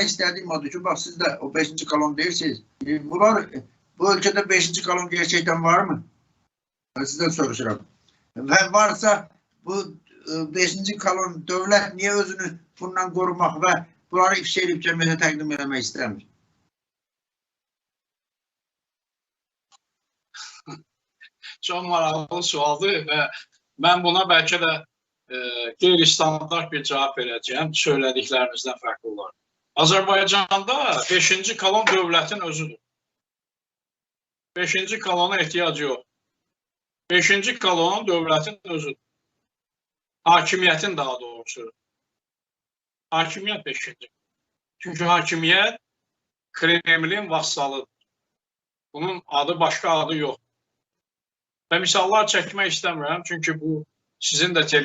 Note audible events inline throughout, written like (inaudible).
demək istədiyim odur ki, bax siz də o 5-ci kolon deyirsiniz. E, bunlar e, bu ölkədə 5-ci kolon gerçəkdən varmı? Ben sizden soruşuram. Və varsa bu 5-ci kolon dövlət niyə özünü bundan qorumaq və bunları ifşa edib cəmiyyətə təqdim etmək istəmir? (laughs) Çox maraqlı sualdır və mən buna bəlkə də e, qeyri-standart bir cavab verəcəyəm. Söylədiklərinizdən fərqli olar. Azərbaycanda 5-ci kolon dövlətin özüdür. 5-ci kolona ehtiyacı yox. 5-ci kolon dövlətin özüdür. Hakimiyyətin daha doğrusu. Hakimiyyət 5-ci. Çünki hakimiyyət Kremlin vassalıdır. Bunun adı başqa adı yox. Və misallar çəkmək istəmirəm, çünki bu sizin də e,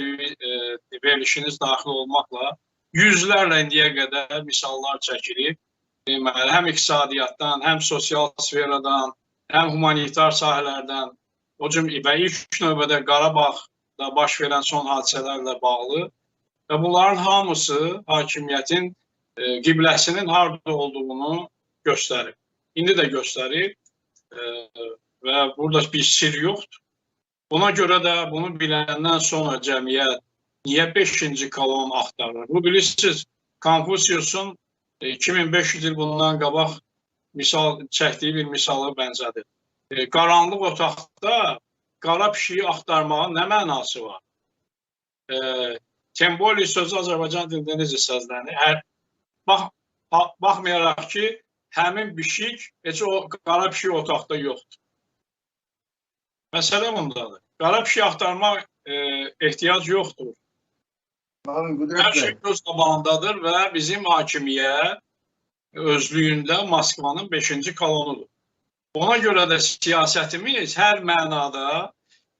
verilişiniz daxil olmaqla yüzlərlə indiyə qədər misallar çəkilib. Deməli, həm iqtisadiyyatdan, həm sosial sferadan, həm humanitar sahələrdən, o cüm və ilk növbədə Qarabağda baş verən son hadisələrlə bağlı və bunların hamısı hakimiyyətin e, qibləsinin harda olduğunu göstərir. İndi də göstərir. E, və burada bir sir yoxdur. Buna görə də bunu biləndən sonra cəmiyyət niyə 5-ci kolon axtarır? Bu bilirsiniz, Konfusiusun 2500 il bundan qabaq misal çəkdiyi bir misalı bənzədir. E, qaranlıq otaqda qara pişiyi axtarmağın nə mənası var? E, Temboli sözü Azərbaycan dilində necə səslənir? Hər bax baxmayaraq ki, həmin pişik heç o qara pişik otaqda yoxdur. Məsələ bundadır. Qara pişik axtarmaq e, ehtiyac yoxdur. Hər şey göz qabağındadır və bizim hakimiyyət özlüyündə Moskvanın 5-ci kolonudur. Ona görə də siyasətimiz hər mənada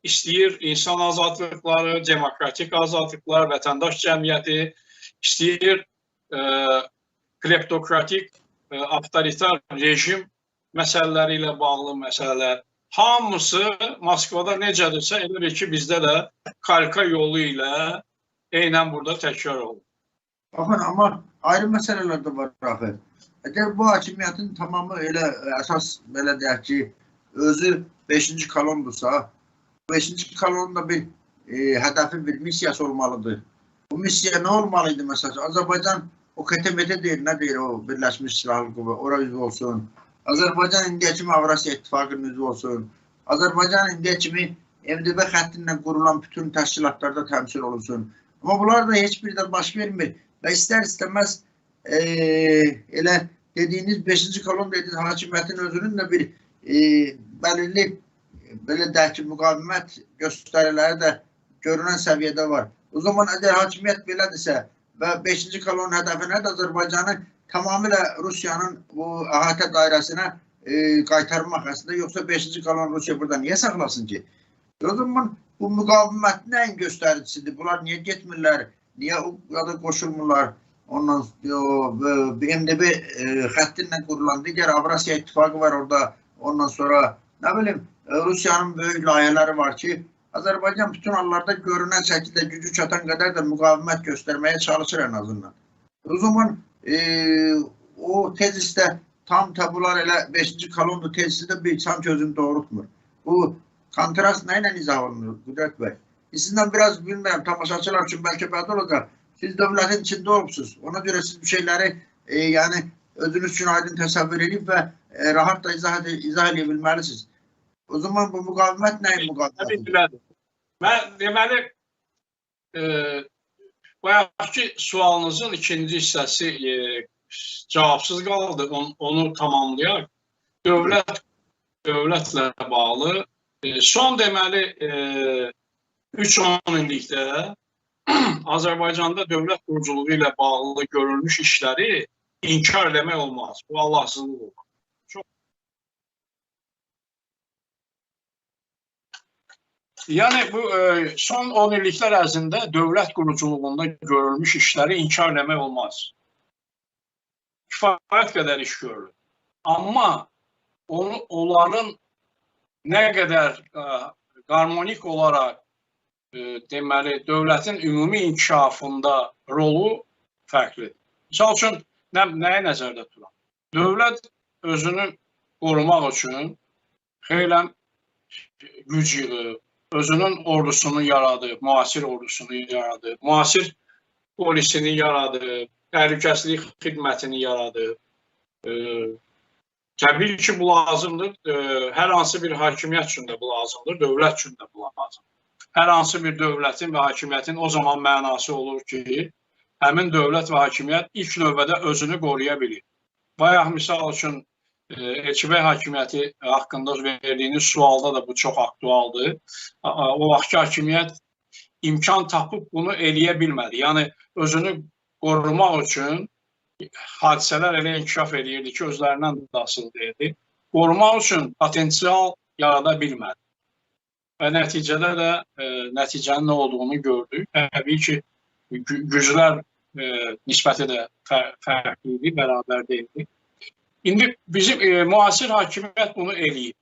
istəyir insan azadlıqları, demokratik azadlıqlar, vətəndaş cəmiyyəti, istəyir e, kleptokratik, e, avtoritar rejim məsələləri ilə bağlı məsələlər hamısı Moskvada necədirsə, elə ki, bizdə də kalka yolu ilə eynən burada təkrar olur. Baxın, amma ayrı məsələlər də var axı. Əgər bu hakimiyyətin tamamı elə əsas belə deyək ki, özü 5-ci kolondursa, 5-ci kolonun da bir e, hədəfi, bir missiyası olmalıdır. Bu missiya nə olmalı idi məsələn? Azərbaycan o KTMT deyir, nə deyir o Birləşmiş Silahlı Qüvvə, ora üzv olsun. Azərbaycan indiyə kimi Avrasiya İttifaqının üzvü olsun. Azərbaycan indiyə kimi MDB xəttindən qurulan bütün təşkilatlarda təmsil olunsun. Amma bunlar da heç bir də baş vermir. Və istər-istəməz e, elə dediyiniz 5-ci kolon dediyiniz hakimiyyətin özünün də bir e, bəlirli belə deyək ki, müqavimət göstəriləri də görünən səviyyədə var. O zaman əgər hakimiyyət belədirsə və 5-ci kolon hədəfi nədir? Azərbaycanı tamamilə Rusiyanın bu əhatə dairəsinə e, qaytarmaq əslində, yoxsa 5-ci qalan Rusiya burada niyə saxlasın ki? O zaman bu müqavimət nəyin göstəricisidir? Bunlar niyə getmirlər? Niyə o da qoşulmurlar? Ondan o, MDB e, xətti ilə qurulan digər Avrasiya İttifaqı var orada. Ondan sonra nə bilim e, Rusiyanın böyük layihələri var ki, Azərbaycan bütün hallarda görünən şəkildə gücü çatan qədər də müqavimət göstərməyə çalışır ən azından. O zaman e, o tezisdə tam tabular elə 5-ci kolonlu tezisi də bir sanki özünü doğrultmur. Bu kontrast nə ilə izah olunur Qüdrət bəy? Sizdən biraz bilmirəm, tamaşaçılar üçün bəlkə bəd olacaq. Siz dövlətin içində olubsuz. Ona görə siz bu şeyləri e, yəni özünüz üçün aydın təsəvvür edib və e, rahat da izah, ed izah edə bilməlisiniz. O zaman bu müqavimət nəyin müqavimətidir? Mən deməli e, Bayaqki sualınızın ikinci hissəsi e, cavabsız qaldı. On, onu tamamlayaq. Dövlət dövlətlə bağlı e, son deməli e, 3-10 illikdə (clears throat) Azərbaycanda dövlət quruculuğu ilə bağlı görülmüş işləri inkar eləmək olmaz. Bu Allahsızlıq olur. Yəni bu e, son 10 illiklər ərzində dövlət quruculuğunda görülmüş işləri inkar etmək olmaz. Kifayət qədər iş görülür. Amma onu onların nə qədər ə, e, qarmonik olaraq ə, e, deməli dövlətin ümumi inkişafında rolu fərqlidir. Məsəl üçün nə, nəyə nəzərdə tutur? Dövlət özünü qorumaq üçün xeyli güc yığıb, özünün ordusunu yaradıb, müasir ordusunu yaradıb, müasir polisini yaradıb, təhlükəsizlik xidmətini yaradıb. Təbii ki, bu lazımdır. Hər hansı bir hakimiyyət üçün də bu lazımdır, dövlət üçün də bu lazımdır. Hər hansı bir dövlətin və hakimiyyətin o zaman mənası olur ki, həmin dövlət və hakimiyyət ilk növbədə özünü qoruya bilir. Bayaq misal üçün Elçibəy hakimiyyəti haqqında verdiyiniz sualda da bu çox aktualdır. O vaxtki hakimiyyət imkan tapıb bunu eləyə bilmədi. Yəni özünü qorumaq üçün hadisələr elə inkişaf edirdi ki, özlərindən də asılı deyildi. Qorumaq üçün potensial yarada bilmədi. Və nəticədə də e, nəticənin nə olduğunu gördük. Təbii ki, güclər e, nisbəti də fər fərqli idi, bərabər deyildi. İndi bizim e, müasir hakimiyyət bunu eləyir.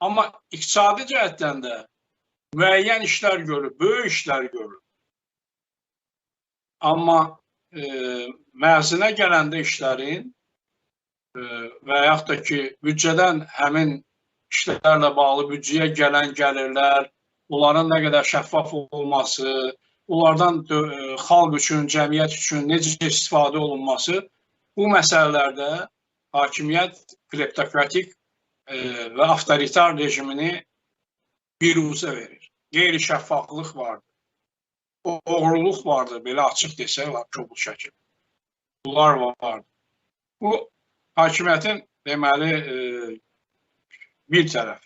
Amma iqtisadi cəhətdən də müəyyən işlər görür, böyük işlər görür. Amma e, mərzinə gələndə işlərin e, və yaxud da ki, büdcədən həmin işlərlə bağlı büdcəyə gələn gəlirlər, onların nə qədər şəffaf olması, onlardan e, xalq üçün, cəmiyyət üçün necə istifadə olunması bu məsələlərdə hakimiyyət kleptokratik e, və avtoritar rejimini biruzə verir. Qeyri-şəffaflıq vardır. Oğurluq vardır, belə açıq desək, kobul şəkil. Bunlar vardır. Bu hakimiyyətin deməli e, bir tərəf.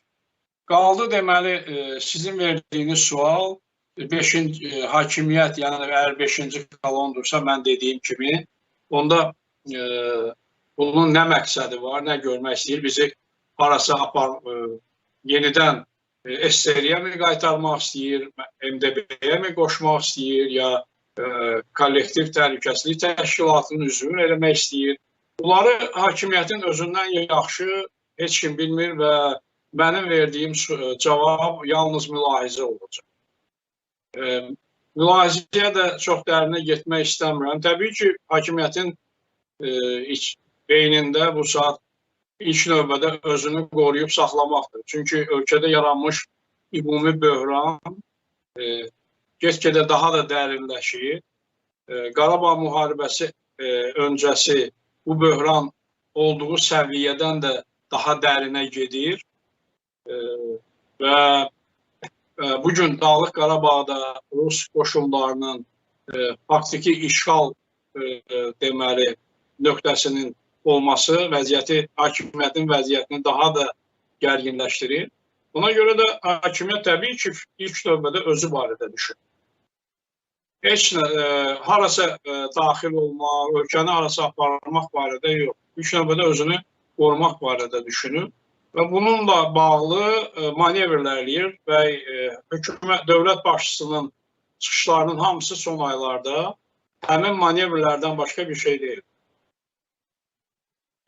Qaldı deməli e, sizin verdiyiniz sual 5-ci e, hakimiyyət, yəni əgər 5-ci kolondursa mən dediyim kimi, onda e, bunun nə məqsədi var, nə görmək istəyir, bizi harasa apar, e, yenidən e, SSR-yə mi qaytarmaq istəyir, MDB-yə mi qoşmaq istəyir, ya e, kollektiv təhlükəsizlik təşkilatının üzvünü eləmək istəyir. Bunları hakimiyyətin özündən yaxşı heç kim bilmir və mənim verdiyim e, cavab yalnız mülahizə olacaq. E, mülahizəyə də çox dərinə getmək istəmirəm. Təbii ki, hakimiyyətin e, iç, beynində bu saat ilk növbədə özünü qoruyub saxlamaqdır. Çünki ölkədə yaranmış ümumi böhran e, get-gedə daha da dərinləşir. E, Qarabağ müharibəsi e, öncəsi bu böhran olduğu səviyyədən də daha dərinə gedir. E, və e, bu gün Dağlıq Qarabağda Rus qoşunlarının e, faktiki işğal e, deməli nöqtəsinin olması vəziyyəti, hakimiyyətin vəziyyətini daha da gərginləşdirir. Buna görə də hakimiyyət təbii ki, ilk növbədə özü barədə düşünür. Heç nə, e, harasa e, daxil olmaq, ölkəni harasa aparmaq barədə yox. İlk növbədə özünü qorumaq barədə düşünür və bununla bağlı e, manevrlər eləyir və e, hökumət, dövlət başçısının çıxışlarının hamısı son aylarda həmin manevrlərdən başqa bir şey deyil.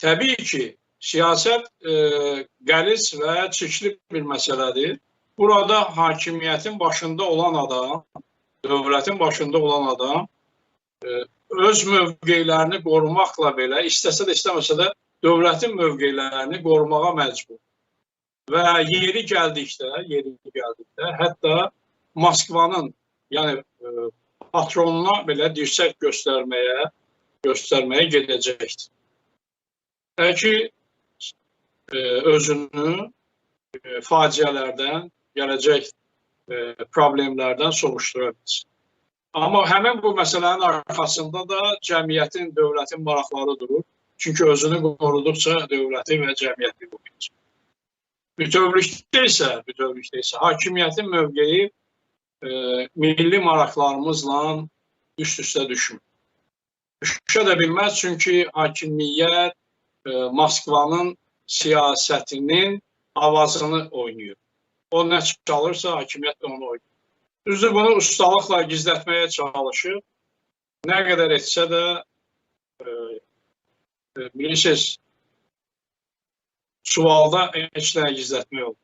Təbii ki, siyasət e, qəliz və çirkli bir məsələdir. Burada hakimiyyətin başında olan adam, dövlətin başında olan adam e, öz mövqeylərini qorumaqla belə, istəsə də istəməsə də dövlətin mövqeylərini qorumağa məcbur. Və yeri gəldikdə, yeri gəldikdə, hətta Moskvanın, yəni e, patronuna belə dirsək göstərməyə, göstərməyə gedəcəkdir. Bəlkə e, özünü e, faciələrdən, gələcək e, problemlərdən soruşdura bilsin. Amma həmin bu məsələnin arxasında da cəmiyyətin, dövlətin maraqları durur. Çünki özünü qoruduqca dövləti və cəmiyyəti qoruyacaq. Bütövlükdə isə, bütövlükdə isə hakimiyyətin mövqeyi e, milli maraqlarımızla üst-üstə düşmür. Düşə də bilməz çünki hakimiyyət Moskvanın siyasətinin avazını oynayır. O nə çalırsa hakimiyyət onu oynayır. Düzdür, bunu ustalıqla gizlətməyə çalışır. Nə qədər etsə də e, e, bilirsiniz, sualda heç nəyə gizlətmək olmaz.